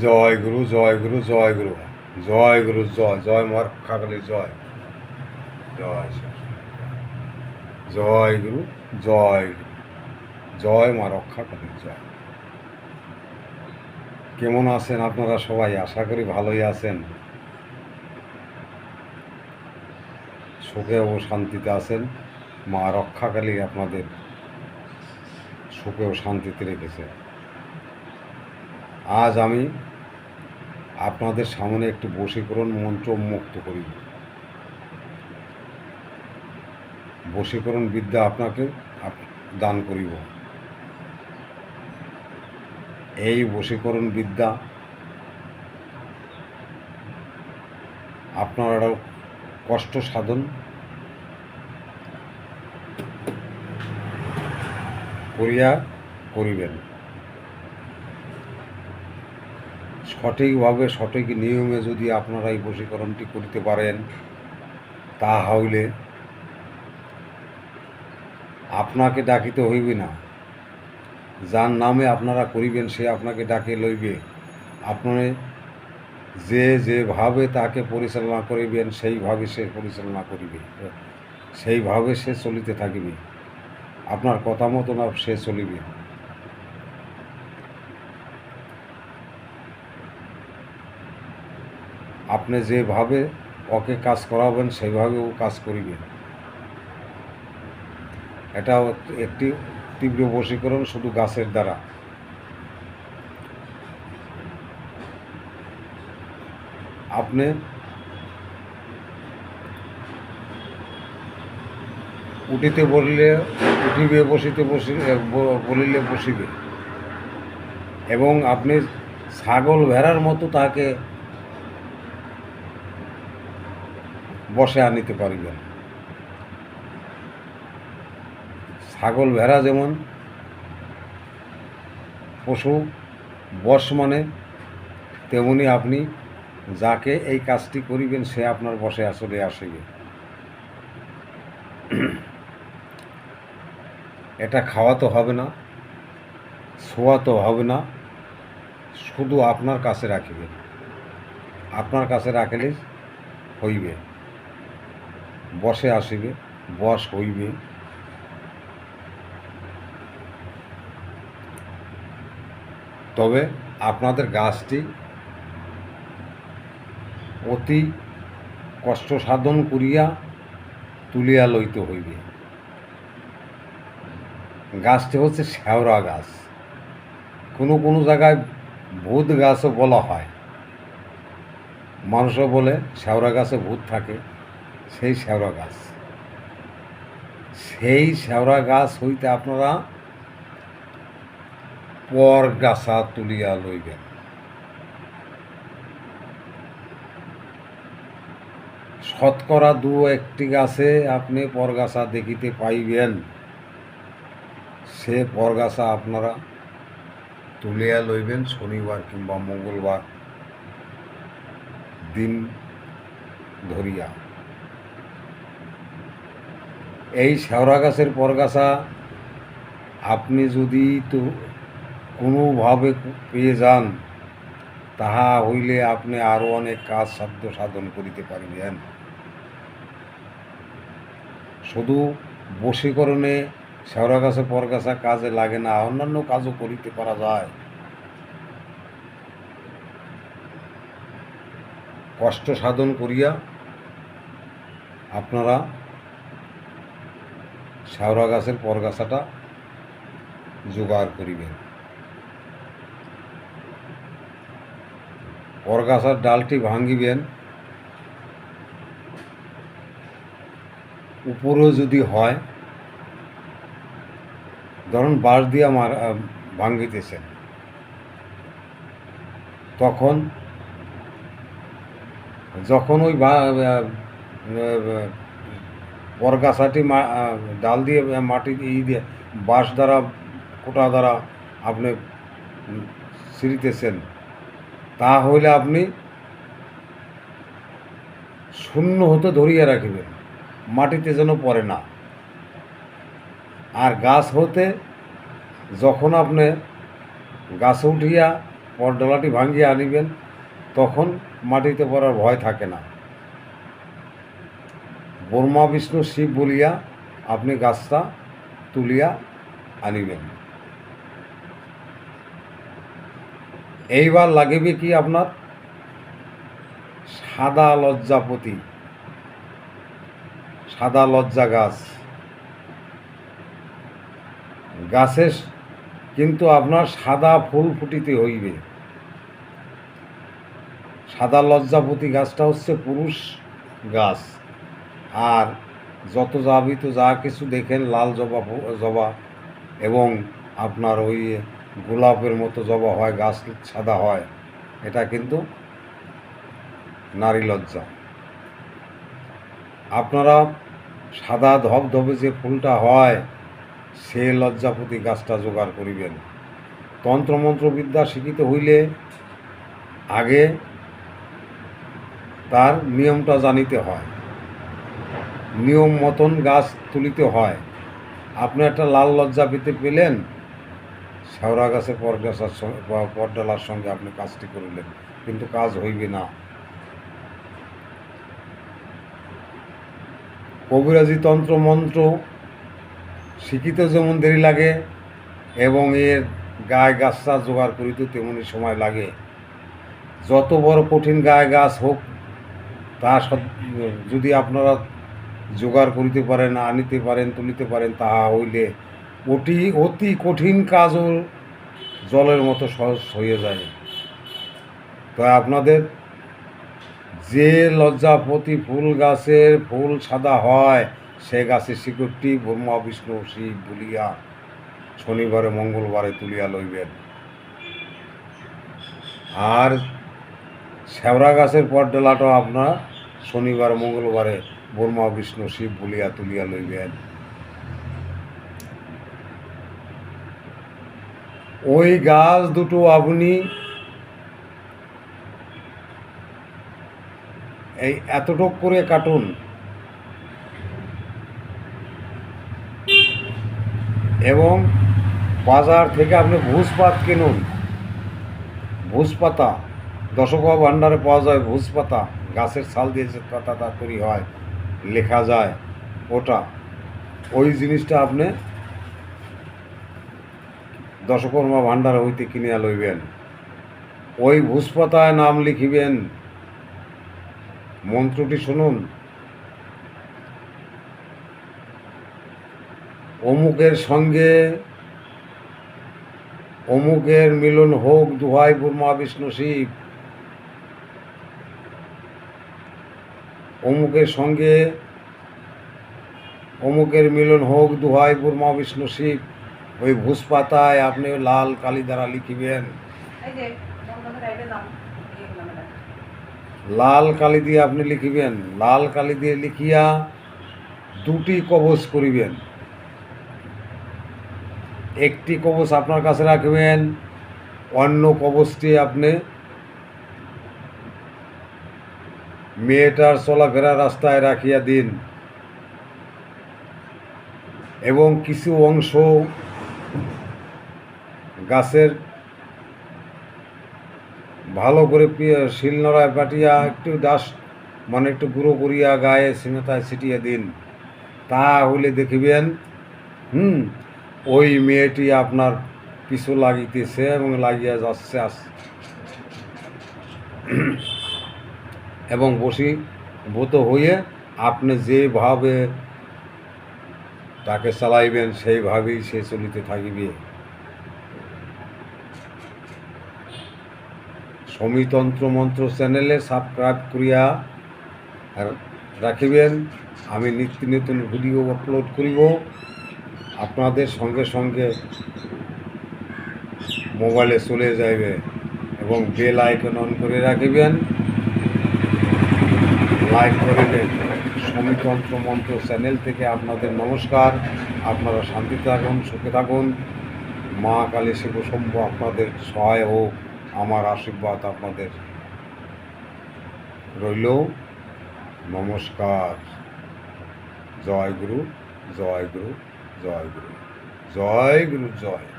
জয় গুরু জয় গুরু জয় গুরু। জয় গুরু, জয় জয় মার খাগলি জয়। জয় জয় গুরু জয় গুরু। জয় মা রক্ষা করি, জয়। কেমন আছেন আপনারা সবাই? আশা করি ভালোই আছেন। সুখে ও শান্তিতে আছেন। মা রক্ষাকালী আপনাদের সুখে ও শান্তিতে রেখেছে আজ আমি আপনাদের সামনে একটি বশীকরণ মন্ত্র মুক্ত করি। বশীকরণ বিদ্যা আপনাকে আপ- দান করিব। এই বশীকরণ বিদ্যা আপনারা কষ্ট সাধন করিয়া করিবেন। সঠিকভাবে, সঠিক নিয়মে যদি আপনারা এই বশীকরণটি করিতে পারেন তা হইলে আপনাকে ডাকিতে হইবে না। যার নামে আপনারা করিবেন, সে আপনাকে ডাকে লইবে। আপনি যে যেভাবে তাকে পরিচালনা করিবেন, সেইভাবে সে পরিচালনা করিবে। সেইভাবে সে চলিতে থাকিবে। আপনার কথা মতো না সে চলিবে। আপনি যেভাবে ওকে কাজ করাবেন সেইভাবে ও কাজ করিবে এটা একটি তীব্র বশীকরণ শুধু গাছের দ্বারা। আপনি উঠিতে বলিলে উঠিবে, বসিতে বসি বলিলে বসিবে। এবং আপনি ছাগল ভেড়ার মতো তাকে বসে আনিতে পারিবেন ছাগল, ভেড়া যেমন, পশু বশ মানে তেমনি আপনি যাকে এই কাজটি করিবেন, সে আপনার বসে আসলে আসিবে। এটা খাওয়াতে হবে না শোয়াতে হবে না, শুধু আপনার কাছে রাখিবেন। আপনার কাছে রাখিলে হইবে। বসে আসিবে, বস হইবে। তবে আপনাদের গাছটি অতি কষ্ট সাধন করিয়া তুলিয়া লইতে হইবে। গাছটি হচ্ছে শ্যাওড়া গাছ। কোনো কোনো জায়গায় ভূত গাছও বলা হয়। মানুষও বলে শ্যাওড়া গাছে ভূত থাকে। সেই শ্যাওড়া গাছ। সেই শ্যাওড়া গাছ হইতে আপনারা পর গাছা তুলিয়া লইবেন। শতকরা দু একটি গাছে আপনি পরগাছা দেখিতে পাইবেন। সে পরগাছা আপনারা তুলিয়া লইবেন শনিবার কিংবা মঙ্গলবার দিন ধরিয়া। এই শেওড়া গাছের পরগাছা আপনি যদি তো কোনোভাবে পেয়ে যান, তাহা হইলে আপনি আরও অনেক কাজ সাধ্য সাধন করিতে পারিবেন। শুধু বশীকরণে শেওড়া গাছে পরগাছা কাজে লাগে না, অন্যান্য কাজও করিতে পারা যায়। কষ্ট সাধন করিয়া আপনারা শেওড়া গাছের পরগাছাটা জোগাড় করিবেন। পরগাছার ডালটি ভাঙিবেন উপরেও যদি হয় ধরুন বাঁশ দিয়া মার আহ, ভাঙ্গিতেছেন তখন যখন ওই বা- মা- ডাল দিয়ে মাটি ই দিয়ে বাঁশ দ্বারা কোটা দ্বারা আপনি উম, ছিঁড়িতেছেন। তা হইলে আপনি শূন্য হতে ধরিয়া রাখিবেন। মাটিতে যেন পড়ে না। আর গাছ হতে যখন আপনি গাছ উঠিয়া পরডলাটি ভাঙিয়ে আনিবেন তখন মাটিতে পড়ার ভয় থাকে না। ব্রহ্মা বিষ্ণু শিব বলিয়া আপনি গাছটা তুলিয়া আনিবেন। এইবার লাগিবে কি আপনার? সাদা লজ্জাপতি। সাদা লজ্জা গাছ। গাছের কিন্তু আপনার সাদা ফুল ফুটিতে হইবে। সাদা লজ্জাপতি গাছটা হচ্ছে পুরুষ গাছ। আর যত যাবি তো যা কিছু দেখেন, লাল জবা জবা এবং আপনার ওই গোলাপের মতো জবা হয়, গাছ সাদা হয়, এটা কিন্তু নারী লজ্জা। আপনারা সাদা ধবধবে যে ফুলটা হয়, সে লজ্জাপতি গাছটা জোগাড় করিবেন। তন্ত্রমন্ত্রবিদ্যা শিখিতে হইলে আগে তার নিয়মটা জানিতে হয়। নিয়ম মতন গাছ তুলিতে হয়। আপনি একটা লাল লজ্জা পেতে পেলেন, শেওড়া গাছের পরগাছার সঙ্গে পরডালার সঙ্গে আপনি কাজটি করিলেন, কিন্তু কাজ হইবে না। কবিরাজি তন্ত্র মন্ত্র শিখিতে যেমন দেরি লাগে এবং এর গায়ে গাছটা জোগাড় করিতে তেমনই সময় লাগে। যত বড় কঠিন গায়ে গাছ হোক, তা যদি আপনারা জোগাড় করিতে পারেন, আনিতে পারেন, তুলিতে পারেন, তাহা হইলে অতি অতি কঠিন কাজও জলের মতো সহজ হয়ে যায়। তাই আপনাদের যে লজ্জাপতি ফুল গাছের ফুল সাদা হয়, সে গাছের শিকড়টি ব্রহ্মা, বিষ্ণু, শিব বলিয়া শনিবারে, মঙ্গলবারে তুলিয়া লইবেন। আর শ্যাওড়া গাছের পর ডেলাটাও আপনার শনিবার, মঙ্গলবারে ব্রহ্মা বিষ্ণু শিব বলিয়া তুলিয়া লইবেন। ওই গাছ দুটো আপনি এই এতটুক করে কাটুন। এবং বাজার থেকে আপনি ভুজ পাত কিনুন। ভুজ পাতা দশকা ভাণ্ডারে পাওয়া যায় ভুজ পাতা গাছের ছাল দিয়ে যে পাতাটা তৈরি হয়। লেখা যায় ওটা। ওই জিনিসটা আপনি দশকর্মা ভাণ্ডার হইতে কিনিয়া লইবেন। ওই ভুজ পাতায় নাম লিখিবেন। মন্ত্রটি শুনুন। অমুকের সঙ্গে অমুকের মিলন হোক, দুহাই বুর্মা বিষ্ণু শিব। অমুকের সঙ্গে অমুকের মিলন হোক দুহাই বুর্মা বিষ্ণু শিব ওই ভুজ পাতায় আপনি লাল কালি দ্বারা লিখিবেন। লাল কালি দিয়ে আপনি লিখিবেন। লাল কালি দিয়ে লিখিয়া দুটি কবচ করিবেন। একটি কবচ আপনার কাছে রাখবেন অন্য কবচটি আপনি মেয়েটার চলাফেরা রাস্তায় রাখিয়া দিন। এবং কিছু অংশ গাছের ভালো করে শিলনোড়ায় পাটিয়া একটু দাস মানে একটু গুঁড়ো করিয়া গায়ে সিনেতায় ছিটিয়ে দিন। তা হইলে দেখিবেন, হুম, ওই মেয়েটি আপনার পিছু লাগিতেছে এবং লাগিয়া যাচ্ছে আস- এবং বসীভূত হয়ে আপনি যেভাবে তাকে চালাইবেন, সেইভাবেই সে চলিতে থাকিবে। সমিতন্ত্র মন্ত্র চ্যানেলে সাবস্ক্রাইব করিয়া রাখিবেন। আমি নিত্য নতুন ভিডিও আপলোড করিব। আপনাদের সঙ্গে সঙ্গে মোবাইলে চলে যাইবে এবং বেল আইকন অন করে রাখিবেন। লাইক করিবেন সমিতন্ত্র মন্ত্র চ্যানেল থেকে আপনাদের নমস্কার। আপনারা শান্তি থাকুন, সুখে থাকুন। মা কালী শিব শম্ভ আপনাদের সহায় হোক, আমার আশীর্বাদ আপনাদের রইল। নমস্কার। জয় গুরু জয় গুরু জয় গুরু জয় গুরু, জয়।